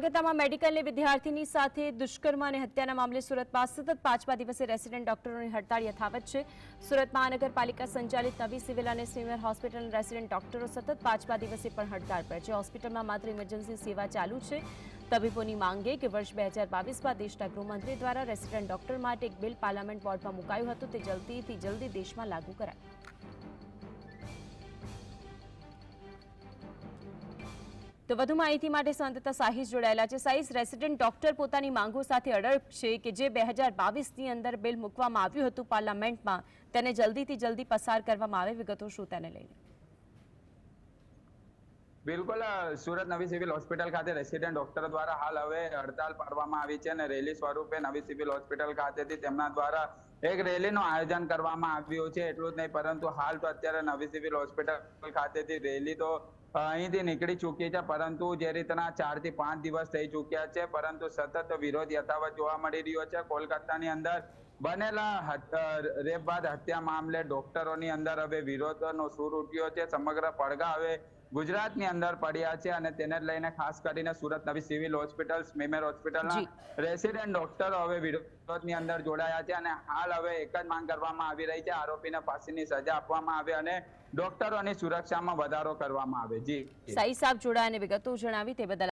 કોલકાતામાં મેડિકલની વિદ્યાર્થીની સાથે દુષ્કર્મ અને હત્યાના મામલે સુરતમાં સતત પાંચમા દિવસે રેસિડેન્ટ ડોક્ટરોની હડતાળ યથાવત છે. સુરત મહાનગરપાલિકા સંચાલિત નવી સિવિલ અને સિવિલ હોસ્પિટલના રેસિડેન્ટ ડોક્ટરો સતત પાંચમા દિવસે પણ હડતાળ પર છે. હોસ્પિટલમાં માત્ર ઇમરજન્સી સેવા ચાલુ છે. તબીબોની માંગે કે વર્ષ બે હજાર બાવીસમાં દેશના ગૃહમંત્રી દ્વારા રેસિડેન્ટ ડોક્ટર માટે એક બિલ પાર્લામેન્ટ બોર્ડમાં મુકાયું હતું. તે જલ્દીથી જલ્દી દેશમાં લાગુ કરાય. તો વધુ માહિતી માટે સંતતા સાહિસ જોડાયેલા છે. સાહિસ રેસિડેન્ટ ડોક્ટર પોતાની માંગો સાથે અડગ છે કે જે બે હજાર અંદર બિલ મૂકવામાં આવ્યું હતું પાર્લામેન્ટમાં, તેને જલ્દીથી જલ્દી પસાર કરવામાં આવે વિગતો શું તેને લઈને? બિલકુલ સુરત નવી સિવિલ હોસ્પિટલ ખાતે રેસિડેન્ટ ડોક્ટર દ્વારા હાલ હવે હડતાલ પાડવામાં આવી છે અને રેલી સ્વરૂપે નવી સિવિલ હોસ્પિટલ ખાતેથી તેમના દ્વારા એક રેલીનું આયોજન કરવામાં આવ્યું છે. એટલું જ નહીં, પરંતુ હાલ તો અત્યારે નવી સિવિલ હોસ્પિટલ ખાતેથી રેલી તો અહીંથી નીકળી ચૂકી છે પરંતુ જે રીતના ચારથી પાંચ દિવસ થઈ ચૂક્યા છે પરંતુ સતત વિરોધ યથાવત જોવા મળી રહ્યો છે. કોલકાતાની અંદર બનેલા રેપ બાદ હત્યા મામલે ડોક્ટરોની અંદર હવે વિરોધનો સૂર ઉઠ્યો છે. સમગ્ર પડઘા હવે ગુજરાતની અંદર પડ્યા છે અને તેને લઈને ખાસ કરીને સુરત નવી સિવિલ હોસ્પિટલ સ્મીમેર હોસ્પિટલના. રેસિડેન્ટ ડોક્ટરો હવે વિરોધની અંદર જોડાયા છે અને હાલ હવે એક જ માંગ કરવામાં આવી રહી છે. આરોપીને ફાંસીની સજા આપવામાં આવે અને ડોક્ટરોની સુરક્ષામાં વધારો કરવામાં આવે જી સાહિસ સાહેબ જોડાયા અને વિગતો જણાવી તે બદલ